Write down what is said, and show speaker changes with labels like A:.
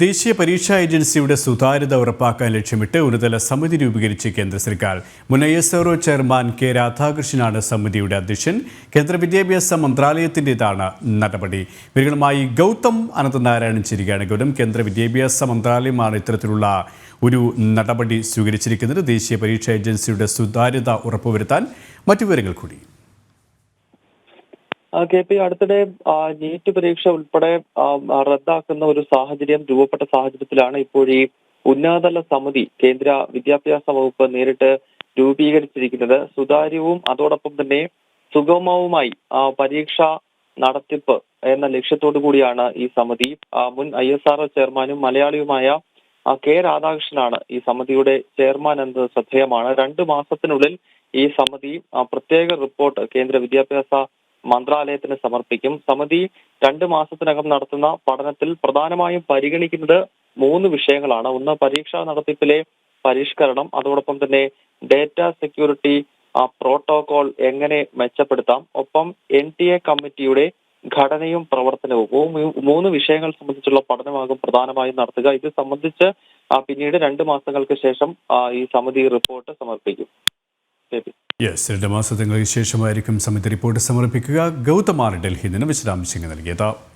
A: ദേശീയ പരീക്ഷാ ഏജൻസിയുടെ സുതാര്യത ഉറപ്പാക്കാൻ ലക്ഷ്യമിട്ട് ഒരുതല സമിതി രൂപീകരിച്ച് കേന്ദ്ര സർക്കാർ. മുൻ I S R O chairman K രാധാകൃഷ്ണനാണ് സമിതിയുടെ അധ്യക്ഷൻ. കേന്ദ്ര വിദ്യാഭ്യാസ മന്ത്രാലയത്തിന്റെതാണ് നടപടി. വിവരങ്ങളുമായി ഗൗതം അനന്തനാരായണൻ ചിരികയാണ്. ഗൗതം കേന്ദ്ര വിദ്യാഭ്യാസ മന്ത്രാലയമാണ് ഇത്തരത്തിലുള്ള ഒരു നടപടി സ്വീകരിച്ചിരിക്കുന്നത്. ദേശീയ പരീക്ഷാ ഏജൻസിയുടെ സുതാര്യത ഉറപ്പുവരുത്താൻ മറ്റു വിവരങ്ങൾ കൂടി.
B: കെ പി അടുത്തിടെ നീറ്റ് പരീക്ഷ ഉൾപ്പെടെ റദ്ദാക്കുന്ന ഒരു സാഹചര്യം രൂപപ്പെട്ട സാഹചര്യത്തിലാണ് ഇപ്പോൾ ഈ ഉന്നതതല സമിതി കേന്ദ്ര വിദ്യാഭ്യാസ വകുപ്പ് നേരിട്ട് രൂപീകരിച്ചിരിക്കുന്നത്. സുതാര്യവും അതോടൊപ്പം തന്നെ സുഗമവുമായി പരീക്ഷ നടത്തിപ്പ് എന്ന ലക്ഷ്യത്തോടു കൂടിയാണ് ഈ സമിതി. മുൻ ഐ എസ് ആർ ചെയർമാനും മലയാളിയുമായ കെ രാധാകൃഷ്ണനാണ് ഈ സമിതിയുടെ ചെയർമാൻ എന്നത് ശ്രദ്ധേയമാണ്. രണ്ടു മാസത്തിനുള്ളിൽ ഈ സമിതി പ്രത്യേക റിപ്പോർട്ട് കേന്ദ്ര വിദ്യാഭ്യാസ മന്ത്രാലയത്തിന് സമർപ്പിക്കും. സമിതി രണ്ട് മാസത്തിനകം നടത്തുന്ന പഠനത്തിൽ പ്രധാനമായും പരിഗണിക്കുന്നത് മൂന്ന് വിഷയങ്ങളാണ്. ഒന്ന് പരീക്ഷാ നടത്തിപ്പിലെ പരിഷ്കരണം അതോടൊപ്പം തന്നെ ഡേറ്റ സെക്യൂരിറ്റി പ്രോട്ടോകോൾ എങ്ങനെ മെച്ചപ്പെടുത്താം. ഒപ്പം എൻ ടി എ കമ്മിറ്റിയുടെ ഘടനയും പ്രവർത്തനവും. മൂന്ന് വിഷയങ്ങൾ സംബന്ധിച്ചുള്ള പഠനമാകും പ്രധാനമായും നടത്തുക. ഇത് സംബന്ധിച്ച് പിന്നീട് രണ്ട് മാസങ്ങൾക്ക് ശേഷം ഈ സമിതി റിപ്പോർട്ട് സമർപ്പിക്കും. ശരി.
A: യെസ് രണ്ട് മാസങ്ങൾക്ക് ശേഷമായിരിക്കും സമിതി റിപ്പോർട്ട് സമർപ്പിക്കുക. ഗൗതമാണ് ഡൽഹിയിൽ നിന്ന് വിശദാംശങ്ങൾ നൽകിയത്.